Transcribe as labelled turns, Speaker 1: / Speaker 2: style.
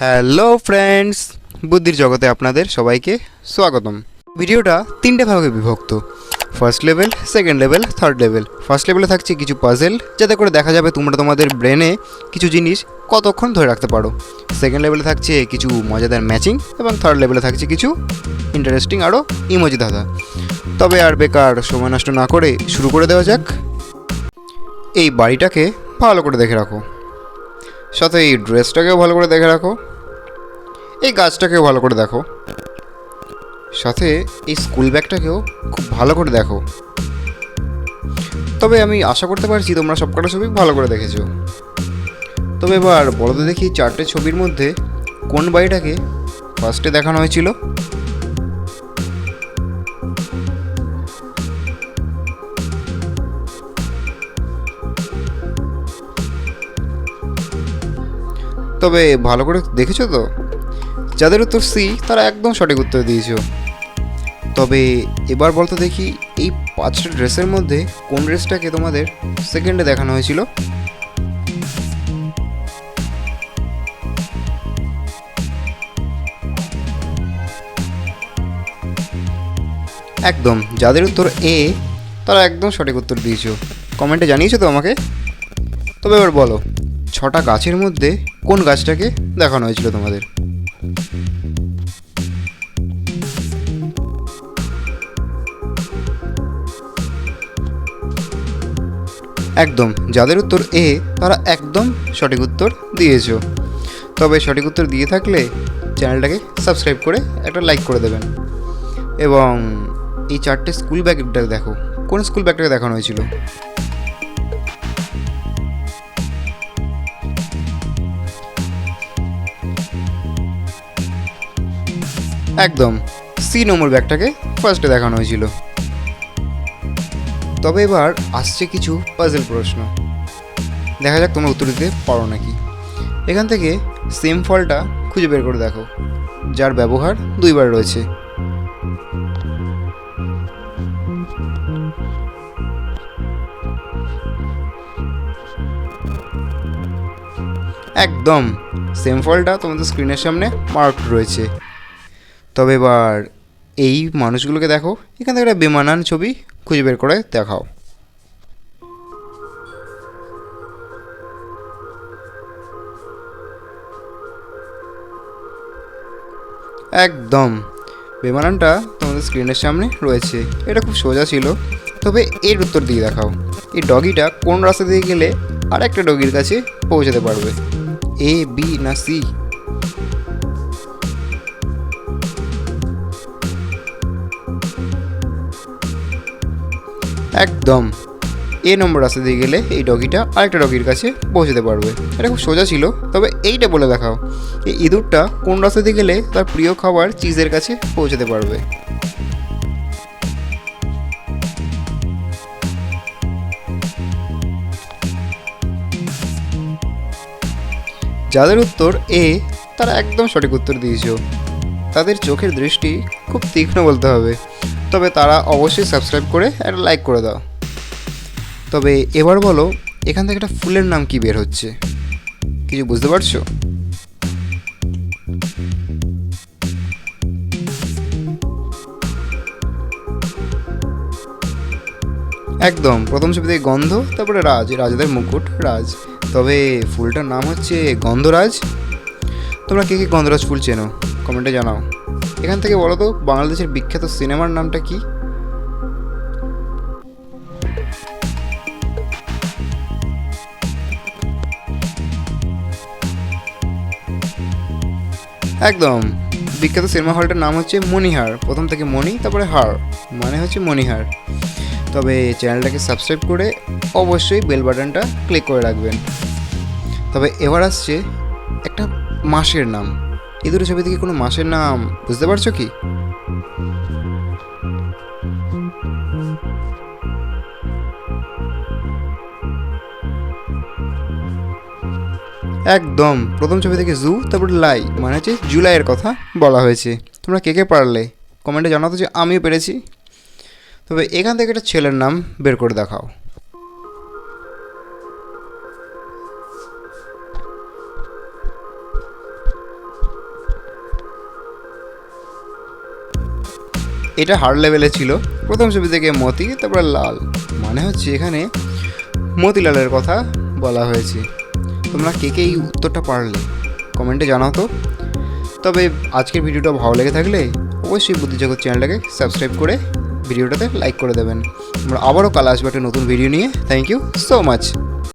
Speaker 1: Hello friends বুদ্ধির জগতে আপনাদের সবাইকে স্বাগতম। ভিডিওটা তিনটে ভাগে বিভক্ত। First level second level third level first লেভেলে থাকছে কিছু পাজেল যাতে করে দেখা যাবে তোমরা তোমাদের ব্রেনে কিছু জিনিস কতক্ষণ ধরে রাখতে পারো। সেকেন্ড লেভেলে থাকছে কিছু মজাদার ম্যাচিং এবং থার্ড লেভেলে থাকছে কিছু ইন্টারেস্টিং আরও ইমোজি ধাঁধা। তবে আর বেকার সময় নষ্ট না করে শুরু করে দেওয়া যাক। এই বাড়িটাকে ভালো করে দেখে রাখো। সাথে এই ড্রেসটাকেও ভালো করে দেখে রাখো। এই গাছটাকেও ভালো করে দেখো। সাথে এই স্কুল ব্যাগটাকেও খুব ভালো করে দেখো। তবে আমি আশা করতে পারছি তোমরা সবকটা ছবি ভালো করে দেখেছ। তবে এবার তো দেখি চারটে ছবির মধ্যে কোন বাড়িটাকে ফার্স্টে দেখানো হয়েছিল। তবে ভালো করে দেখেছ তো? যাদের উত্তর সি, তারা একদম সঠিক উত্তর দিয়েছ। তবে এবার বলতো দেখি, এই পাঁচটা ড্রেসের মধ্যে কোন ড্রেসটাকে তোমাদের সেকেন্ডে দেখানো হয়েছিল? একদম, যাদের উত্তর এ, তারা একদম সঠিক উত্তর দিয়েছ। কমেন্টে জানিয়েছো তো আমাকে? তবে এবার বলো। ছটা গাছের মধ্যে কোন গাছটাকে দেখানো হয়েছিল তোমাদের? একদম, যাদের উত্তর এ, তারা একদম সঠিক উত্তর দিয়েছ। তবে সঠিক উত্তর দিয়ে থাকলে চ্যানেলটাকে সাবস্ক্রাইব করে একটা লাইক করে দেবেন। এবং এই চারটে স্কুল ব্যাগটা দেখো, কোন স্কুল ব্যাগটাকে দেখানো হয়েছিল? একদম। সি নম্বর ব্যাগটাকে ফার্স্টে দেখানো হয়েছিল। তবে এবার আসছে কিছু পাজেল প্রশ্ন। দেখা যাক তোমরা উত্তর দিতে পারো নাকি। এখান থেকে সেম ফলটা খুঁজে বের করে দেখো, যার ব্যবহার দুইবার রয়েছে। একদম। সেম ফলটা তোমাদের স্ক্রিনের সামনে মার্ক রয়েছে। তবে এবার এই মানুষগুলোকে দেখো। এখান থেকে একটা বেমানান ছবি খুঁজে বের করে দেখাও। একদম। বেমানানটা তোমাদের স্ক্রিনের সামনে রয়েছে। এটা খুব সোজা ছিল। তবে এর উত্তর দিয়ে দেখাও। এই ডগিটা কোন রাস্তা দিয়ে গেলে আর একটা ডগির কাছে পৌঁছাতে পারবে? এ বি না সি একদম। এ নম্বর রাস্তা দিয়ে গেলে এই ডগিটা আরেকটা ডগির কাছে পৌঁছাতে পারবে। এটা খুব সোজা ছিল, তবে এইটা বলে দেখাও। এই ইঁদুরটা কোন রাস্তা দিয়ে গেলে তার প্রিয় খাবার চিজের কাছে পৌঁছাতে পারবে। যাদের উত্তর এ, তারা একদম সঠিক উত্তর দিয়েছ। তাদের চোখের দৃষ্টি খুব তীক্ষ্ণ বলতে হবে। তবে তারা অবশ্যই সাবস্ক্রাইব করে একটা লাইক করে দাও। তবে এবার বলো, এখান থেকে একটা ফুলের নাম কি বের হচ্ছে? কিছু বুঝতে পারছ? একদম, প্রথম ছবিতে গন্ধ, তারপরে রাজ রাজাদের মুকুট, রাজ। তবে ফুলটার নাম হচ্ছে গন্ধরাজ। তোমরা কে কে গন্ধরাজ ফুল চেনো? কমেন্টে জানাও। এখান থেকে বলো তো, বাংলাদেশের বিখ্যাত সিনেমার নামটা কি? একদম। বিখ্যাত সিনেমা হলটার নাম হচ্ছে মণিহার। প্রথম থেকে মণি, তারপরে হার মানে হচ্ছে মণিহার। তবে চ্যানেলটাকে সাবস্ক্রাইব করে অবশ্যই বেল বাটনটা ক্লিক করে রাখবেন। তবে এবার আসছে একটা মাসের নাম। এই দুটো ছবি থেকে কোনো মাসের নাম, বুঝতে পারছ কি? একদম, প্রথম ছবি থেকে জু, তারপর লাই মানে হচ্ছে জুলাইয়ের কথা বলা হয়েছে। তোমরা কে কে পারলে? কমেন্টে জানাতো যে আমিও পেরেছি। তবে এখান থেকে একটা ছেলের নাম বের করে দেখাও। এটা হার্ড লেভেলে ছিল। প্রথম ছবি থেকে মতি, তারপরে লাল। মানে হচ্ছে এখানে মতিলালের কথা বলা হয়েছে। তোমরা কে কে এই উত্তরটা পারলে কমেন্টে জানাও তো। তবে আজকের ভিডিওটা ভালো লেগে থাকলে অবশ্যই বুদ্ধিজগৎ চ্যানেলটাকে সাবস্ক্রাইব করে ভিডিওটাতে লাইক করে দেবেন। আমরা আবারও কাল আসব একটা নতুন ভিডিও নিয়ে। Thank you so much